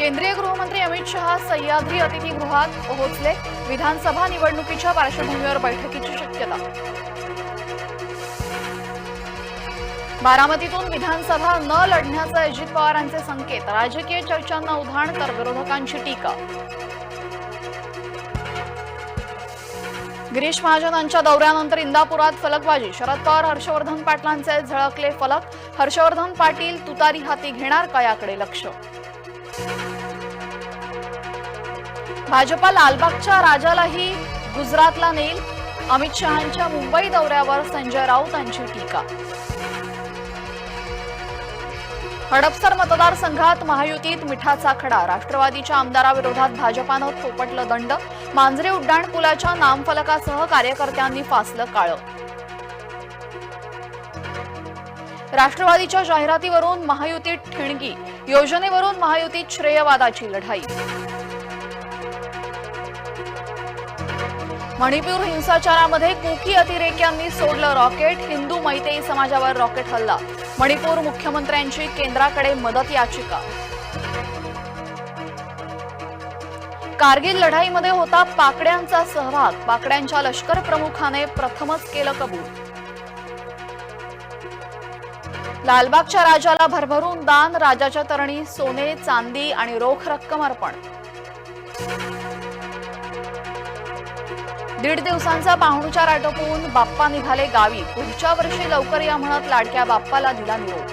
केंद्रीय गृहमंत्री अमित शहा सह्याद्री अतिथीगृहात पोहोचले. विधानसभा निवडणुकीच्या पार्श्वभूमीवर बैठकीची शक्यता. बारामतीतून विधानसभा न लढण्याचे अजित पवारांचे संकेत. राजकीय चर्चांना उधाण तर विरोधकांची टीका. गिरीश महाजनांच्या दौऱ्यानंतर इंदापुरात फलकबाजी. शरद पवार हर्षवर्धन पाटलांचे झळकले फलक. हर्षवर्धन पाटील तुतारी हाती घेणार का याकडे लक्ष? भाजपा लालबागच्या राजालाही गुजरातला नेईल. अमित शहांच्या मुंबई दौऱ्यावर संजय राऊतांची टीका. हडपसर मतदारसंघात महायुतीत मिठाचा खडा. राष्ट्रवादीच्या आमदाराविरोधात भाजपानं थोपटलं दंड. मांजरे उड्डाण पुलाच्या नामफलकासह कार्यकर्त्यांनी फासलं काळं. राष्ट्रवादीच्या जाहिरातीवरून महायुतीत ठिणगी. योजनेवरून महायुतीत श्रेयवादाची लढाई. मणिपूर हिंसाचारामध्ये कुकी अतिरेक्यांनी सोडलं रॉकेट हिंदू मैतेई समाजावर रॉकेट हल्ला. मणिपूर मुख्यमंत्र्यांची केंद्राकडे मदत याचिका. कारगिल लढाईमध्ये होता पाकड्यांचा सहभाग. पाकड्यांच्या लष्कर प्रमुखाने प्रथमच केलं कबूल. लालबागच्या राजाला भरभरून दान राजाच्या तरणी सोने चांदी आणि रोख रक्कम अर्पण. दीड दिवसांचा पाहुणचार आटोपवून बाप्पा निघाले गावी. पुढच्या वर्षी लवकर या म्हणत लाडक्या बाप्पाला दिला निरोप.